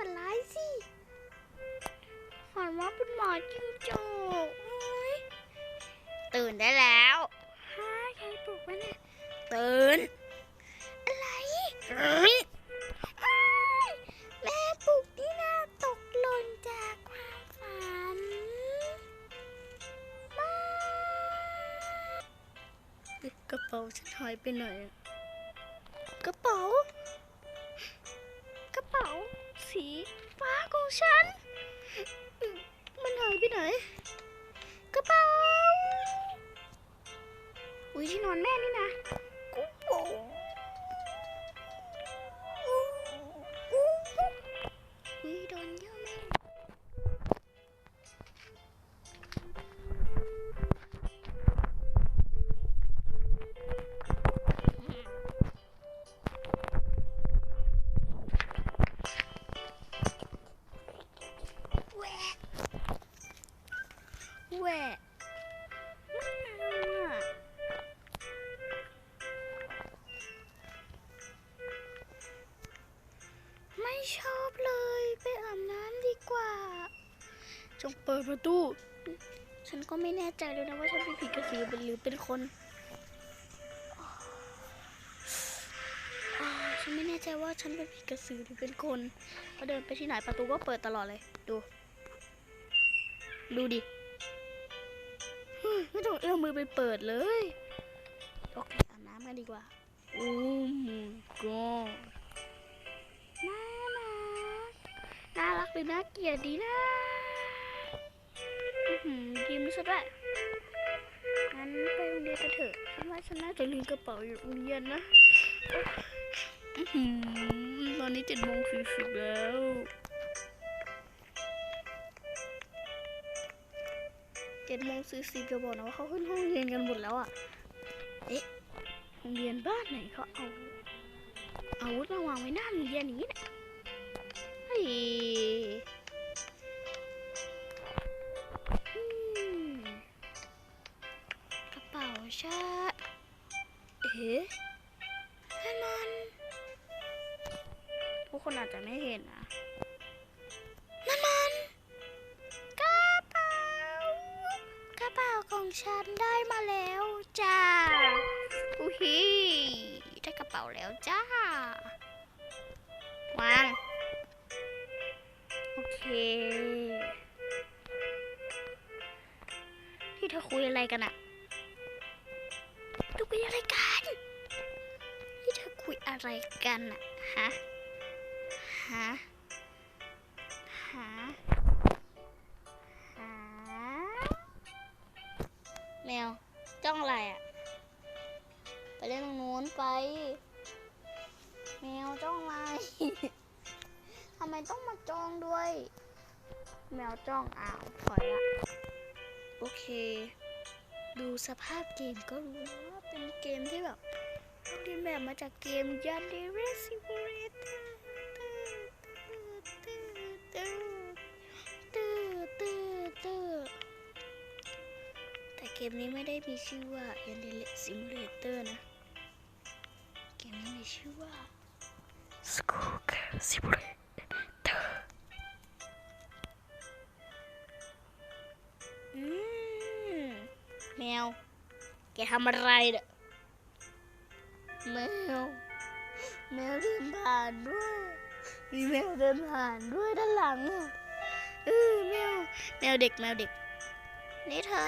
ไม่ใช่ฝันร้ายสิ ฝันว่าเป็นหมอจิ้งจกโอ๊ยตื่นได้แล้วฮะใครปลุกวะเนี่ย ตื่น อะไรเฮ้ยเอ้ยแม่ปลุกนี่นาตกหล่นจากความฝันมากระเป๋าฉันหายไปไหนอะ แหวะไม่ชอบเลย ไปอาบน้ำดีกว่า จงเปิดประตู ฉันก็ไม่แน่ใจเลยนะว่าฉันเป็นผีกระสือหรือเป็นคนฉันไม่แน่ใจว่าฉันเป็นผีกระสือหรือเป็นคนพอเดินไปที่ไหนประตูก็เปิดตลอดเลย ดู ดูดิ ไม่ต้องเอื้อมมือไปเปิดเลย โอเคอาบน้ำกันดีกว่า โอ้ my god น่ารักน่ารักหรือน่าเกลียดดีนะอื้อหือยิ้มซะด้วยงั้นไปโรงเรียนกันเถอะฉันว่าฉันน่าจะลืมกระเป๋าอยู่โรงเรียนนะอื้อหือตอนนี้เจ็ดโมงสี่สิบแล้ว จ็ดโมงสี่สิบจะบอกนะว่าเขาขึ้นห้องเรียนกันหมดแล้วอะ เอ๊ะโรงเรียนบ้านไหนเขาเอาอาวุธมาวางไว้หน้าโรงเรียนอย่างนี้เนี่ยเฮ้ยกระเป๋าชาเอ๊ะนั่นมันทุกคนอาจจะไม่เห็นนะ ฉันได้มาแล้วจ้าอุ้ยได้กระเป๋าแล้วจ้า วาง โอเคที่เธอคุยอะไรกันอะดูคุยอะไรกัน ที่เธอคุยอะไรกันอะฮะ ฮะ จ้องอะไรอะไปเล่นตรงนู้นไป แมวจ้องอะไรทำไมต้องมาจ้องด้วย แมวจ้องอ้าวถอยละโอเค ดูสภาพเกมก็รู้นะว่าเป็นเกมที่แบบเรียนแบบมาจากเกมยันเดเรซิเว เกมนี้ไม่ได้มีชื่อว่ายันเดเรซิมูเลเตอร์นะ เกมนี้มีชื่อว่า School Simulator อืมแมว แกทำอะไรเนี่ยแมว แมวเดินผ่านด้วย มีแมวเดินผ่านด้วยด้านหลังอะเออแมว แมวเด็ก แมวเด็กนี่เธอ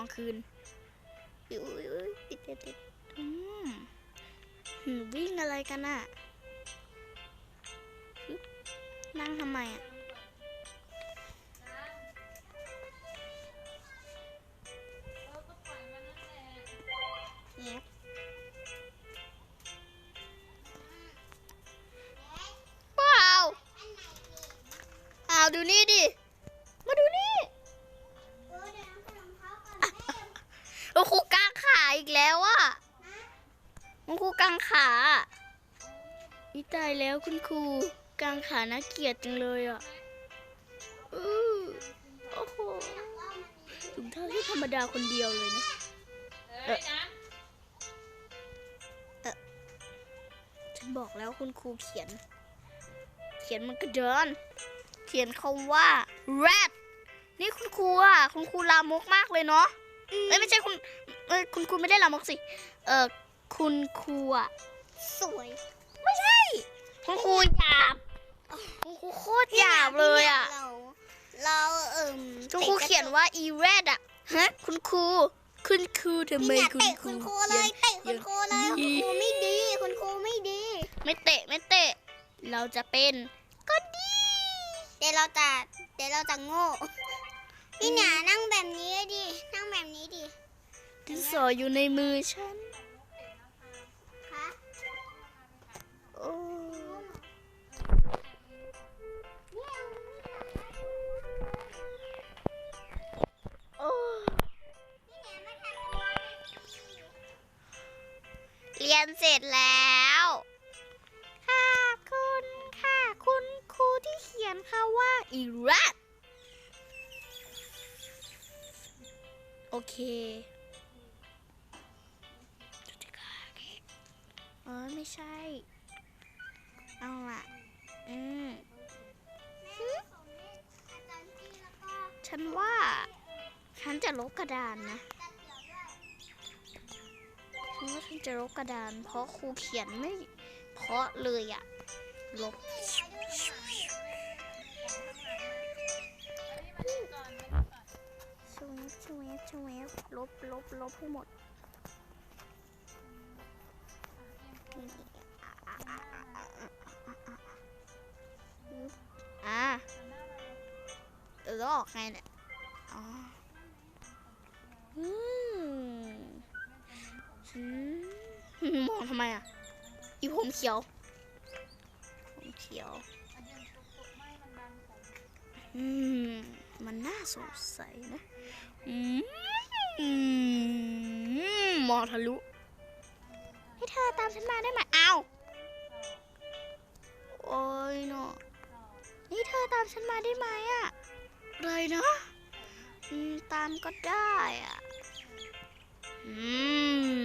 องคืนอุ้ยอุ้ยอุ้ยติดติดติดอืมหืมวิ่งอะไรกันอะฮึบนั่งทำไมอะเงียบเปล่าอ้าวดูนี่ดิ กังขานี่ตายแล้วคุณครูกังขาน่าเกลียดจังเลยอะอือโอ้โหถุงเท้าที่ธรรมดาคนเดียวเลยนะเอ้ยนะฉันบอกแล้วคุณครูเขียน เขียนมันก็เดิน เขียนคำว่า rat นี่คุณครูอะ คุณครูลามกมากเลยเนาะเอ้ยไม่ใช่คุณเอ้ยคุณครูไม่ได้ลามกสิ เออ คุณครูอะสวย ไม่ใช่ คุณครูหยาบ คุณครูโคตรหยาบเลยอะเราเราเอิ่มคุณครูเขียนว่า e rat อะฮะ คุณครูคุณครูทำไมพี่เนี่ยคุณเตะคคุรูณครูเลยเตะคุณครูเลยเขีคุณยนครูไม่ดี คุณครูไม่ดี ไม่เตะไม่เตะ เราจะเป็นก็ดี เดี๋ยวเราจะเดี๋ยวเราจะโง่พี่เนี่ยนั่งแบบนี้ดิ นั่งแบบนี้ดิดินสออยู่ในมือฉัน อีรัตโอเคอ๋อไม่ใช่ เอาล่ะอืมฉันว่า ฉันจะลบกระดานนะฉันว่าฉันจะลบกระดาน เพราะครูเขียนไม่ เพราะเลยอะลบ ลบลบลบให้หมดอ่าเออออกไงเนี่ยอ๋ออืมมองทำไมอะ อีผมเขียว ผมเขียว อืม มันน่าสงสัยนะ อืม อืมมองทะลุให้เธอตามฉันมาได้ไหมอ้าวโอ้ยเนาะนี่เธอตามฉันมาได้ไหมอะอะไรนะตามก็ได้อะอื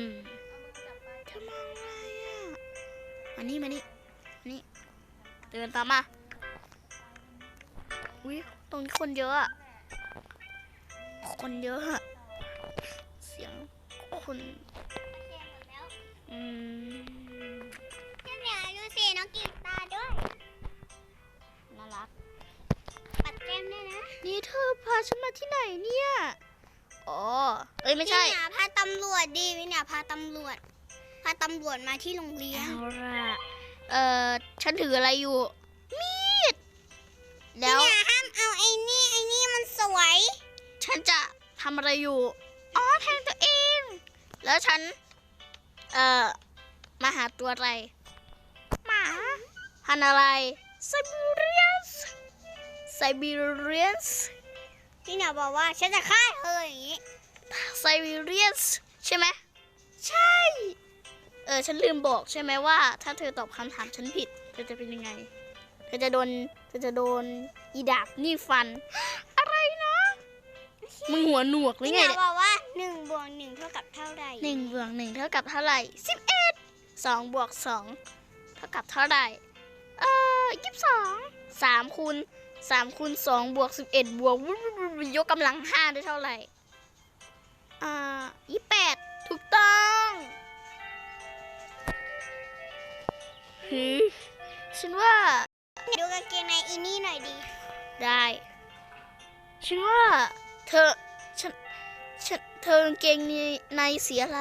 มเธอมองอะไรอะมานี่มานี่นี่เดินตามมาอุ้ยตรงนี้คนเยอะอะคนเยอะอะ เสียงคนอืมเนี่ยดูสิน้องกีตาร์ด้วยน่ารัก ปัดแก้มด้วยนะ นี่เธอพาฉันมาที่ไหนเนี่ย อ๋อ เอ้ยไม่ใช่พี่เนี่ยพาตำรวจดิพี่เนี่ยพาตำรวจ พาตำรวจมาที่โรงเรียน เอาล่ะเอ่อ ฉันถืออะไรอยู่ มีด แล้วพี่เนี่ยห้ามเอาไอ้นี่ไอ้นี่มันสวย ฉันจะทำอะไรอยู่ แล้วฉัน เอ่อ มาหาตัวอะไร หมา พันอะไรไซบีเรียนส์ไซบีเรียนส์พี่เนี่ยบอกว่าฉันจะฆ่าเธออย่างนี้ไซบีเรียนส์ใช่ไหม ใช่ เออ ฉันลืมบอกใช่ไหมว่า ถ้าเธอตอบคำถามฉันผิด เธอจะเป็นยังไง เธอจะโดน เธอจะโดนอีดาบนี่ฟัน มึงหัวหนวกหรือพี่ไงเนี่ยเนี่ยบอกว่าหนึ่งบวกหนึ่งเท่ากับเท่าใดหนึ่งบวกหนึ่งเท่ากับเท่าไหร่สิบเอ็ดสองบวกสองเท่ากับเท่าไหร่ เออยี่สิบสองสามคูณสามคูณสองบวกสิบเอ็ดบวกวุ้นยกกำลังห้าได้เท่าไหร่อ่ายี่แปดถูกต้องฮึฉันว่า ดูกางเกงในอีนี่หน่อยดิได้ ฉันว่าเธอฉันฉันเธอกางเกงในในสีอะไร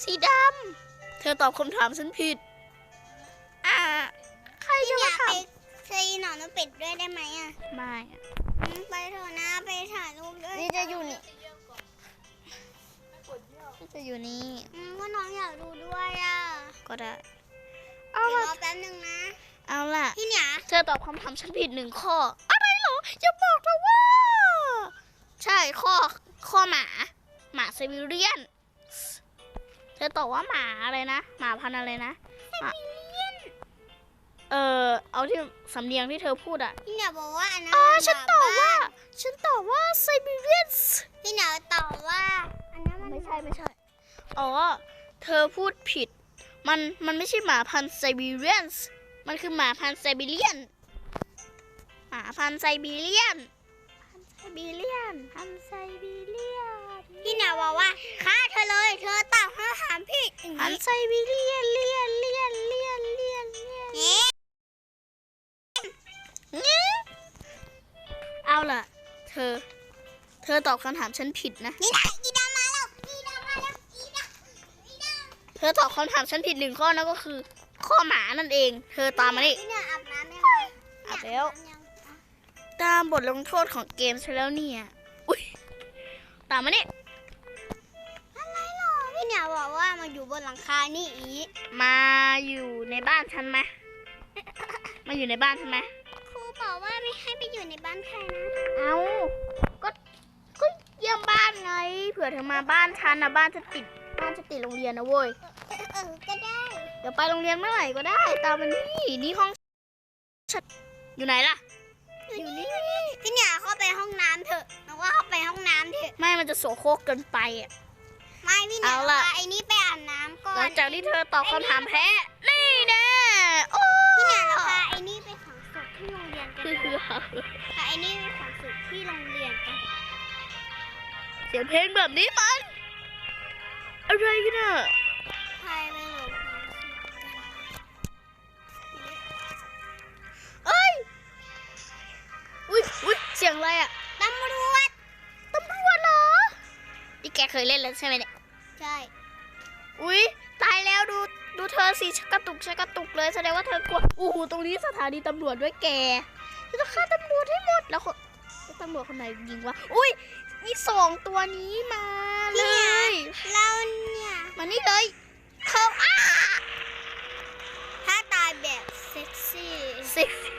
สีดำ เธอตอบคำถามฉันผิด อ่า ใครจะอมาย่าถาไปมเคยหนอนนกเป็ดด้วยได้ไหมอะ ไม่อะอืมไปเถอะนะไปถ่ายรูปด้วยนี่จะอยู่นี่นี่จะอยู่นี่อืมว่าน้องอยากดูด้วยอะ ก็ได้ เอาเดี๋ยวรล่ะอแป๊บนึงนะ เอาล่ะ พี่เนี่ยเธอตอบคำถามฉันผิดหนึ่งข้ออะไรเหรอ อย่าบอกนะว่า ใช่ข้อข้อหมา หมาไซบีเรียนเธอตอบว่าหมาอะไรนะ หมาพันธุ์อะไรนะหมาเออเอาที่สำเนียงที่เธอพูดอะพี่เหนียวบอกว่าอันนั้นอ๋อมันฉันหมตอบว่าบ้นฉันตอบว่าไซบีเรียนส์พี่เหนียวตอบว่าอันนั้นมันไม่ใช่ไม่ใช่ อ๋อ เธอพูดผิด มันมันไม่ใช่หมาพันธุ์ไซบีเรียนส์มันคือหมาพันธุ์ไซบีเรียนหมาพันธุ์ไซบีเรียนพัน ไซบีเรียนเลียนเลียนเลียนเลียนเลียนเอาล่ะ เธอ เธอตอบคำถามฉันผิดนะนี่นะอีดามาแล้วอีดามาแล้วอีดาอีดาเธอตอบคำถามฉันผิดหนึ่งข้อนั่นก็คือ ข้อหมานั่นเอง เธอตามมานี่พี่เหนียวอาบน้ำยังอาบแล้ว ตามบทลงโทษของเกมใช่แล้วเนี่ย อุ้ยตามมาเนี่อ บอกว่ามาอยู่บนหลังคานี่อีมาอยู่ในบ้านฉันไหมมาอยู่ในบ้านฉันไหมครูบอกว่าไม่ให้ไปอยู่ในบ้านใครนะเอาก็ก็เยี่ยมบ้านไงเผื่อเธอมาบ้านฉันนะบ้านจะติดบ้านจะติดโรงเรียนนะเว้ยเออเออก็ได้เดี๋ยวไปโรงเรียนเมื่อไหร่ก็ได้ ตามมานี่นี่ห้องฉันอยู่ไหนล่ะอยู่นี่พี่เหนียวเข้าไปห้องน้ำเถอะหนูว่าเข้าไปห้องน้ำเถอะไม่มันจะโสโครกเกินไปอะ ไม่พี่เหนียวเอาล่ะว่าไอ้นี่ไปอาบน้ำก่อหลันงจากที่เธอตอบคำถามแพ้ นี่แน่โอ้พี่เหนียวเราพาไอ้นี่ไปฝังศพที่โรงเรียนกันคือเถอะพาไอ้นี่ไปฝังศพที่โรงเรียนกันเสียงเพลงแบบนี้มัน อะไรกันอะพาไปหลบฝังศพกันเอ้ย อุ้ยอุ้ยเสียงอะไรอะ ตำรวจตำรวจเหรอ นี่แกเคยเล่นแล้วใช่ไหมเนี่ย ใช่ อุ้ยตายแล้วดูดูเธอสิชักกระตุกชักกระตุกเลยแสดงว่าเธอกลัวโอ้โหตรงนี้สถานีตำรวจด้วยแกจะต้องฆ่าตำรวจให้หมดแล้วคนแล้วตำรวจคนไหนยิงวะอุ้ยมีสองตัวนี้มาเลยเราเนี่ยมานี่เลยเขาอ้าถ้าตายแบบเซ็กซี่เซ็กซี่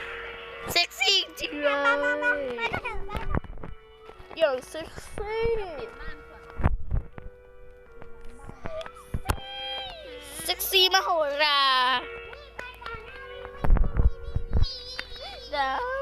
เซ็กซี่จริงๆเลยไม่ต้องถึงบ้านอย่างเซ็กซี่ เซ็กซี่มโหราเดี๋ย